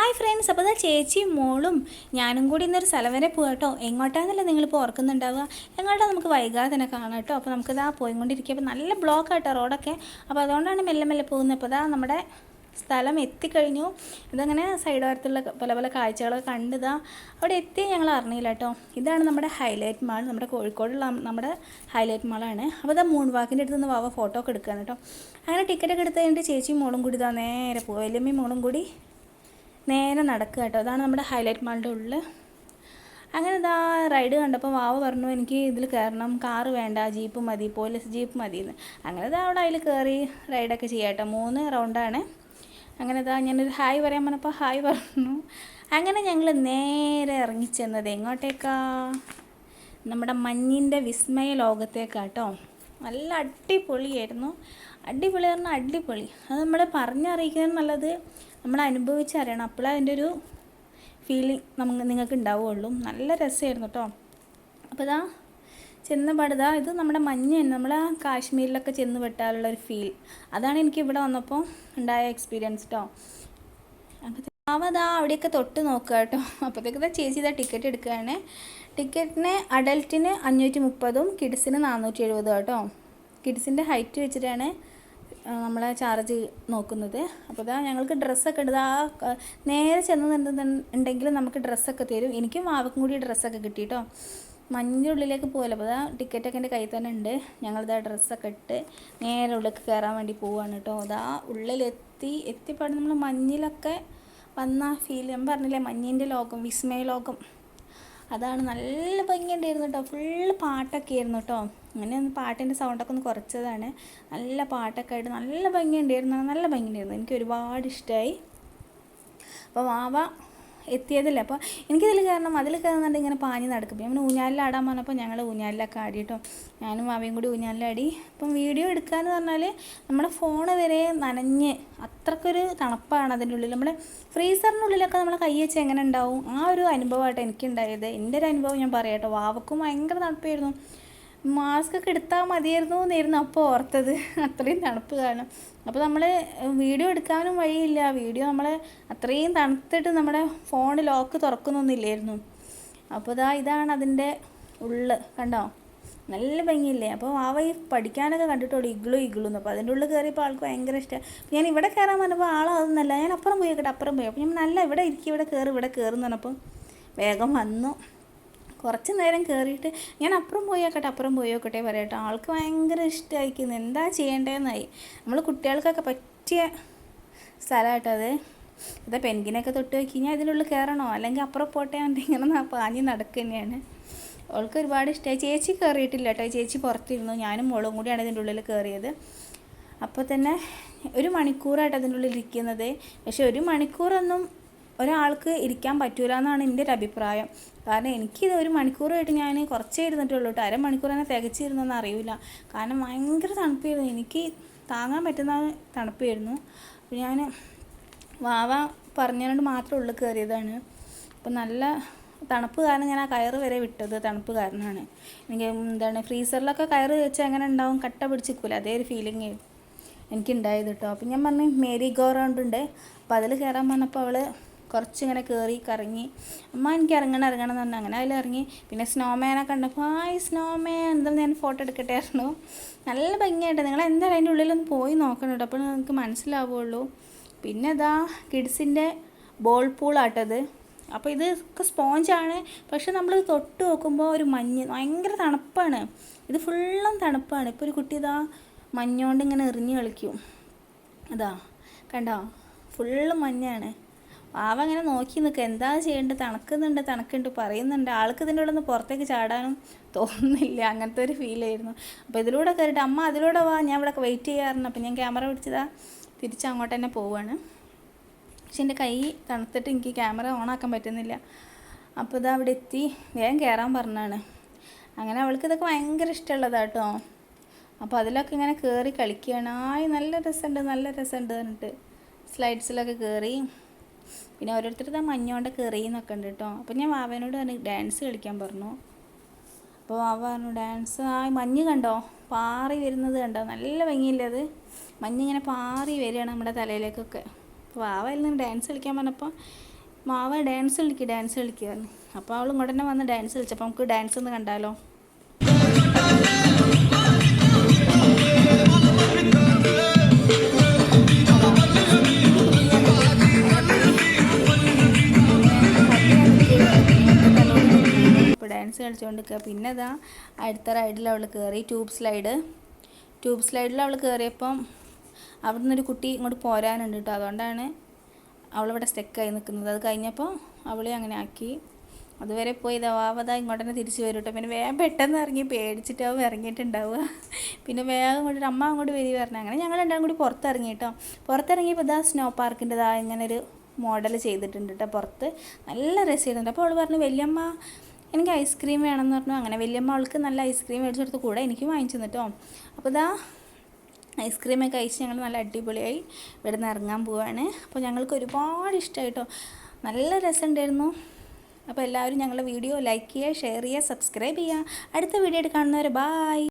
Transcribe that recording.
Hi friends അപ്പോൾ അതാ ചേച്ചിയും മോളും ഞാനും കൂടി ഇന്നൊരു സ്ഥലം വരെ പോകാം കേട്ടോ എങ്ങോട്ടാണെന്നല്ല നിങ്ങളിപ്പോൾ ഓർക്കുന്നുണ്ടാവുക എങ്ങോട്ടാ നമുക്ക് വൈകാതെ തന്നെ കാണാം കേട്ടോ അപ്പോൾ നമുക്കിതാ പോയിക്കൊണ്ടിരിക്കുക അപ്പോൾ നല്ല ബ്ലോക്ക് ആട്ടോ റോഡൊക്കെ. അപ്പോൾ അതുകൊണ്ടാണ് മെല്ലെ മെല്ലെ പോകുന്നത് അപ്പോൾ ഇതാ നമ്മുടെ സ്ഥലം എത്തിക്കഴിഞ്ഞു. ഇതങ്ങനെ സൈഡ് ഭാഗത്തുള്ള പല പല കാഴ്ചകളൊക്കെ കണ്ടിതാ അവിടെ എത്തി ഞങ്ങൾ അറിഞ്ഞില്ല കേട്ടോ ഇതാണ് നമ്മുടെ ഹൈലൈറ്റ് മാൾ നമ്മുടെ കോഴിക്കോടുള്ള നമ്മുടെ ഹൈലൈറ്റ് മാളാണ് അപ്പോൾ ഇതാ മൂൺ വാക്കിന്റെ അടുത്ത് നിന്ന് വാവ ഫോട്ടോ ഒക്കെ എടുക്കുകയാണ് കേട്ടോ അങ്ങനെ ടിക്കറ്റൊക്കെ എടുത്ത് കഴിഞ്ഞിട്ട് ചേച്ചിയും മോളും കൂടി ഇതാ നേരെ പോകും മോളും കൂടി നേരെ നടക്കുക കേട്ടോ. അതാണ് നമ്മുടെ ഹൈലൈറ്റ് മാളിന്റെ ഉള്ളിൽ അങ്ങനെ ഇതാ റൈഡ് കണ്ടപ്പോൾ വാവ് പറഞ്ഞു എനിക്ക് ഇതിൽ കയറണം. കാറ് വേണ്ട. ജീപ്പ് മതി. പോലീസ് ജീപ്പ് മതി എന്ന് അങ്ങനെ ഇതാ അവിടെ അതിൽ കയറി റൈഡൊക്കെ ചെയ്യാം കേട്ടോ. മൂന്ന് റൗണ്ടാണ് അങ്ങനെ ഇതാ ഞാനൊരു ഹായ് പറയാൻ പറഞ്ഞപ്പോൾ ഹായ് പറഞ്ഞു. അങ്ങനെ ഞങ്ങൾ നേരെ ഇറങ്ങിച്ചെന്നത് എങ്ങോട്ടേക്കാ? നമ്മുടെ മഞ്ഞിന്റെ വിസ്മയ ലോകത്തേക്കാട്ടോ നല്ല അടിപൊളിയായിരുന്നു. അടിപൊളി പറഞ്ഞാൽ അടിപൊളി. അത് നമ്മൾ പറഞ്ഞറിയിക്കുന്നത് നല്ലത് നമ്മൾ അനുഭവിച്ചറിയണം. അപ്പോഴേ അതിന്റെ ഒരു ഫീലിംഗ് നമുക്ക് നിങ്ങൾക്ക് ഉണ്ടാവുകയുള്ളൂ നല്ല രസമായിരുന്നു കേട്ടോ അപ്പോൾ ഇതാ ചെന്ന് പാടുതാ ഇത് നമ്മുടെ മഞ്ഞ നമ്മൾ കാശ്മീരിലൊക്കെ ചെന്ന് പെട്ടാലുള്ള ഒരു ഫീൽ അതാണ് എനിക്ക് ഇവിടെ വന്നപ്പോൾ ഉണ്ടായ എക്സ്പീരിയൻസ് കേട്ടോ അപ്പോൾ അവതാ അവിടെയൊക്കെ തൊട്ട് നോക്കുക കേട്ടോ അപ്പോഴത്തേക്ക് ചേച്ചി ഇതാ ടിക്കറ്റ് എടുക്കുകയാണ്. ടിക്കറ്റിന് അഡൽട്ടിന് അഞ്ഞൂറ്റി മുപ്പതും കിഡ്സിന് നാനൂറ്റി എഴുപതും കേട്ടോ. കിഡ്സിന്റെ ഹൈറ്റ് വെച്ചിട്ടാണ് നമ്മളെ ചാർജ് നോക്കുന്നത്. അപ്പോൾ ഇതാ ഞങ്ങൾക്ക് ഡ്രസ്സൊക്കെ ഉണ്ട്. ആ നേരെ ചെന്നുണ്ടെങ്കിൽ നമുക്ക് ഡ്രസ്സൊക്കെ തരും. എനിക്കും മാവക്കും കൂടി ഡ്രസ്സൊക്കെ കിട്ടി കേട്ടോ. മഞ്ഞുള്ളിലേക്ക് പോകല്ലോ അപ്പോൾ അതാ ടിക്കറ്റൊക്കെ എന്റെ കയ്യിൽ തന്നെ ഉണ്ട്. ഞങ്ങളിതാ ഡ്രസ്സൊക്കെ ഇട്ട് നേരെ ഉള്ളിലേക്ക് കയറാൻ വേണ്ടി പോവാണ് കേട്ടോ. അതാ ഉള്ളിലെത്തി എത്തിപ്പാട് നമ്മൾ മഞ്ഞിലൊക്കെ വന്ന ഫീൽ ഞാൻ പറഞ്ഞില്ലേ മഞ്ഞിന്റെ ലോകം വിസ്മയ ലോകം. അതാണ് നല്ല ഭംഗിയുണ്ടായിരുന്നു കേട്ടോ. ഫുള്ള് പാട്ടൊക്കെ ആയിരുന്നു കേട്ടോ. അങ്ങനെ ഒന്ന് പാട്ടിന്റെ സൗണ്ടൊക്കെ ഒന്ന് കുറച്ചതാണ്. നല്ല പാട്ടൊക്കെ ആയിട്ട് നല്ല ഭംഗിയുണ്ടായിരുന്നു. നല്ല ഭംഗിയുണ്ടായിരുന്നു. എനിക്ക് ഒരുപാട് ഇഷ്ടമായി അപ്പോൾ വാവ എത്തിയതല്ലേ? അപ്പോൾ എനിക്കിതിൽ കാരണം അതിൽ കയറുന്നുണ്ട് ഇങ്ങനെ പാഞ്ഞ് നടക്കും ഞാൻ ഊഞ്ഞാലിലാടാൻ പറഞ്ഞപ്പോൾ ഞങ്ങൾ ഊഞ്ഞാലിലൊക്കെ ആടി കേട്ടോ ഞാനും അവയും കൂടി ഊഞ്ഞാലിലാടി. അപ്പം വീഡിയോ എടുക്കാന്ന് പറഞ്ഞാൽ നമ്മുടെ ഫോൺ വരെ നനഞ്ഞ് അത്രക്കൊരു തണുപ്പാണ് അതിന്റെ ഉള്ളിൽ നമ്മുടെ ഫ്രീസറിന്റെ ഉള്ളിലൊക്കെ നമ്മൾ കൈ വെച്ച് എങ്ങനെ ഉണ്ടാവും? ആ ഒരു അനുഭവമായിട്ട് എനിക്കുണ്ടായത്. എന്റെ ഒരു അനുഭവം ഞാൻ പറയാം കേട്ടോ വാവക്കും ഭയങ്കര തണുപ്പായിരുന്നു. മാസ്ക് ഒക്കെ എടുത്താൽ മതിയായിരുന്നു എന്നായിരുന്നു അപ്പോൾ ഓർത്തത്. അത്രയും തണുപ്പ് കാരണം. അപ്പോൾ നമ്മൾ വീഡിയോ എടുക്കാനും വഴിയില്ല. വീഡിയോ നമ്മൾ അത്രയും തണുത്തിട്ട് നമ്മുടെ ഫോൺ ലോക്ക് തുറക്കുന്നൊന്നുമില്ലായിരുന്നു. അപ്പോൾ ഇതാ ഇതാണ് അതിന്റെ ഉള്ള്. കണ്ടോ? നല്ല ഭംഗിയില്ലേ? അപ്പോൾ ആ വൈ പഠിക്കാനൊക്കെ കണ്ടിട്ടുള്ളൂ ഇഗ്ലു ഇഗ്ലു എന്ന് അപ്പോൾ അതിന്റെ ഉള്ളിൽ കയറിയപ്പോൾ ആൾക്ക് ഭയങ്കര ഇഷ്ടമാണ് ഞാൻ ഇവിടെ കയറാൻ പറഞ്ഞപ്പോൾ ആളതൊന്നല്ല ഞാൻ അപ്പുറം പോയി കേട്ടോ അപ്പുറം പോയി. അപ്പോൾ ഞാൻ നല്ല ഇവിടെ ഇരിക്കും. ഇവിടെ കയറി ഇവിടെ കയറുന്നു പറഞ്ഞപ്പോൾ വേഗം വന്നു. കുറച്ച് നേരം കയറിയിട്ട് ഞാൻ അപ്പുറം പോയി നോക്കട്ടെ അപ്പുറം പോയി നോക്കട്ടെ പറയട്ടെ ആൾക്ക് ഭയങ്കര ഇഷ്ടമായിരിക്കുന്നു എന്താ ചെയ്യേണ്ടതെന്നായി നമ്മൾ കുട്ടികൾക്കൊക്കെ പറ്റിയ സ്ഥലമായിട്ടത് ഇത് പെൻഗിനൊക്കെ തൊട്ട് നോക്കി കഴിഞ്ഞാൽ ഇതിനുള്ളിൽ കയറണോ? അല്ലെങ്കിൽ അപ്പുറം പോട്ടെ ഇങ്ങനെ പാഞ്ഞ് നടക്കുക തന്നെയാണ് അവൾക്ക് ഒരുപാട് ഇഷ്ടമായി ചേച്ചി കയറിയിട്ടില്ല കേട്ടോ. ചേച്ചി പുറത്തിരുന്നു. ഞാനും മോളും കൂടിയാണ് ഇതിന്റെ ഉള്ളിൽ കയറിയത് അപ്പോൾ തന്നെ ഒരു മണിക്കൂറായിട്ട് അതിന്റെ ഉള്ളിൽ ഇരിക്കുന്നത്. പക്ഷെ ഒരു മണിക്കൂറൊന്നും ഒരാൾക്ക് ഇരിക്കാൻ പറ്റൂല എന്നാണ് എന്റെ ഒരു അഭിപ്രായം. കാരണം എനിക്കിത് ഒരു മണിക്കൂർ മണിക്കൂറായിട്ട് ഞാൻ കുറച്ചേ ഇരുന്നിട്ടുള്ളൂ. കേട്ടോ അരമണിക്കൂർ തന്നെ തികച്ചിരുന്നെന്ന് അറിയില്ല. കാരണം ഭയങ്കര തണുപ്പായിരുന്നു. എനിക്ക് താങ്ങാൻ പറ്റുന്ന തണുപ്പായിരുന്നു. അപ്പോൾ ഞാൻ വാവ പറഞ്ഞുകൊണ്ട് മാത്രം ഉള്ളിൽ കയറിയതാണ്. അപ്പം നല്ല തണുപ്പ് കാരണം ഞാൻ ആ കയറ് വരെ വിട്ടത് തണുപ്പ് കാരണമാണ്. എനിക്ക് എന്താണ് ഫ്രീസറിലൊക്കെ കയറ് വെച്ചാൽ എങ്ങനെ ഉണ്ടാവും. കട്ട പിടിച്ചിരിക്കില്ല അതേ ഒരു ഫീലിംഗ് എനിക്കുണ്ടായത് കേട്ടോ. അപ്പം ഞാൻ പറഞ്ഞു മേരി ഗോ റൗണ്ട് ഉണ്ട്. അപ്പോൾ അതിൽ കയറാൻ പറഞ്ഞപ്പോൾ അവൾ കുറച്ചിങ്ങനെ കയറി കറങ്ങി അമ്മ എനിക്ക് ഇറങ്ങണം ഇറങ്ങണം എന്ന് പറഞ്ഞു അങ്ങനെ അതിൽ ഇറങ്ങി. പിന്നെ സ്നോമാനെ കണ്ടപ്പോൾ ഹായ് സ്നോമാൻ എന്തായാലും ഞാൻ ഫോട്ടോ എടുക്കട്ടെ? ആയിരുന്നു നല്ല ഭംഗിയായിട്ട് നിങ്ങൾ എന്തായാലും അതിന്റെ ഉള്ളിലൊന്ന് പോയി നോക്കണം കേട്ടോ അപ്പോൾ നിങ്ങൾക്ക് മനസ്സിലാവുള്ളൂ. പിന്നെ ഇതാ കിഡ്സിന്റെ ബോൾ പൂളാട്ടത് അപ്പോൾ ഇത്. ഒക്കെ സ്പോഞ്ചാണ് പക്ഷെ നമ്മൾ തൊട്ട് നോക്കുമ്പോൾ ഒരു മഞ്ഞ് ഭയങ്കര തണുപ്പാണ്. ഇത് ഫുള്ളും തണുപ്പാണ്. ഇപ്പോൾ ഒരു കുട്ടി ഇതാ മഞ്ഞോണ്ട് ഇങ്ങനെ എറിഞ്ഞ് കളിക്കും. അതാ കണ്ടോ? ഫുള്ള് മഞ്ഞാണ്. വാവ അങ്ങനെ നോക്കി. നിൽക്കുക എന്താ ചെയ്യേണ്ടത് തണുക്കുന്നുണ്ട് തണുക്കുന്നുണ്ട് പറയുന്നുണ്ട്. ആൾക്ക് ഇതിന്റെ ഉള്ളിൽ പുറത്തേക്ക് ചാടാനും തോന്നുന്നില്ല. അങ്ങനത്തെ ഒരു ഫീൽ ആയിരുന്നു. അപ്പോൾ ഇതിലൂടെ കയറിയിട്ട് അമ്മ അതിലൂടെ വാ. ഞാൻ ഇവിടെ വെയിറ്റ് ചെയ്യാറുണ്ട്. അപ്പോൾ ഞാൻ ക്യാമറ പിടിച്ചതാ. തിരിച്ച് അങ്ങോട്ട് തന്നെ പോവാണ്. പക്ഷെ എന്റെ കൈ തണുത്തിട്ട് എനിക്ക് ക്യാമറ ഓണാക്കാൻ പറ്റുന്നില്ല. അപ്പോൾ ഇതാ അവിടെ എത്തി. വേഗം കയറാൻ പറഞ്ഞാണ്. അങ്ങനെ അവൾക്ക് ഇതൊക്കെ ഭയങ്കര ഇഷ്ടമുള്ളതാണ് കേട്ടോ അപ്പോൾ അതിലൊക്കെ ഇങ്ങനെ കയറി കളിക്കുകയാണ്. ആയി നല്ല രസമുണ്ട് നല്ല രസമുണ്ട് എന്നിട്ട് സ്ലൈഡ്സിലൊക്കെ കയറി പിന്നെ ഓരോരുത്തരുടെ മഞ്ഞോണ്ട് കയറി എന്നൊക്കെ ഉണ്ട് കേട്ടോ അപ്പോൾ ഞാൻ വാവനോട് പറഞ്ഞു ഡാൻസ് കളിക്കാൻ പറഞ്ഞു. അപ്പോൾ വാവ പറഞ്ഞു ഡാൻസ് ആ മഞ്ഞ് കണ്ടോ? പാറി വരുന്നത് കണ്ടോ? നല്ല ഭംഗിയില്ലേ അത്? മഞ്ഞിങ്ങനെ പാറി വരികയാണ് നമ്മുടെ തലയിലേക്കൊക്കെ. വാവ എല്ലാം ഡാൻസ് കളിക്കാൻ പറഞ്ഞപ്പോൾ മാവ ഡാൻസ് കളിക്കുക ഡാൻസ് കളിക്കുക അപ്പോൾ അവൾ ഇങ്ങോട്ട് തന്നെ വന്ന് ഡാൻസ് കളിച്ചപ്പോൾ നമുക്ക് ഡാൻസ് ഒന്ന് കണ്ടാലോ? കളിച്ചുകൊണ്ടിരിക്കുക പിന്നെ ഇതാ അടുത്ത റൈഡിൽ അവൾ കയറി ട്യൂബ് സ്ലൈഡ്. ട്യൂബ് സ്ലൈഡിൽ അവൾ കയറിയപ്പം അവിടെ നിന്നൊരു കുട്ടി ഇങ്ങോട്ട് പോരാനുണ്ട് കേട്ടോ. അതുകൊണ്ടാണ് അവളിവിടെ സ്റ്റെക്കായി നിൽക്കുന്നത്. അത് കഴിഞ്ഞപ്പോൾ അവളെ അങ്ങനെ ആക്കി. അതുവരെ പോയി ഇതാവാതാ ഇങ്ങോട്ട് തന്നെ തിരിച്ച് വരും കേട്ടോ. പിന്നെ വേഗം പെട്ടെന്ന് ഇറങ്ങി പേടിച്ചിട്ടാവും ഇറങ്ങിയിട്ടുണ്ടാവുക. പിന്നെ വേഗം ഇങ്ങോട്ട് അമ്മ അങ്ങോട്ട് വരി പറഞ്ഞു. അങ്ങനെ ഞങ്ങൾ രണ്ടാം കൂടി പുറത്തിറങ്ങി കേട്ടോ. പുറത്തിറങ്ങിയപ്പോൾ ഇതാ സ്നോ പാർക്കിന്റെതാ ഇങ്ങനെ ഒരു മോഡൽ ചെയ്തിട്ടുണ്ട് കേട്ടോ പുറത്ത്. നല്ല രസമായിട്ടുണ്ട് അപ്പോൾ അവൾ പറഞ്ഞു വല്യമ്മ എനിക്ക് ഐസ്ക്രീം വേണമെന്ന് പറഞ്ഞു. അങ്ങനെ വലിയമ്മ അവൾക്ക് നല്ല ഐസ്ക്രീം മേടിച്ചു കൊടുത്ത് കൂടെ എനിക്ക് വാങ്ങിച്ചു തന്നിട്ടോ. അപ്പോൾ ഇതാ ഐസ്ക്രീമൊക്കെ കഴിച്ച് ഞങ്ങൾ നല്ല അടിപൊളിയായി ഇവിടെ നിന്ന് ഇറങ്ങാൻ പോവാണ്. അപ്പോൾ ഞങ്ങൾക്ക് ഒരുപാട് ഇഷ്ടമായി കേട്ടോ. നല്ല രസമുണ്ടായിരുന്നു. അപ്പോൾ എല്ലാവരും ഞങ്ങളുടെ വീഡിയോ ലൈക്ക് ചെയ്യുക ഷെയർ ചെയ്യുക സബ്സ്ക്രൈബ് ചെയ്യുക. അടുത്ത വീഡിയോ ആയിട്ട് കാണുന്നവരെ ബായ്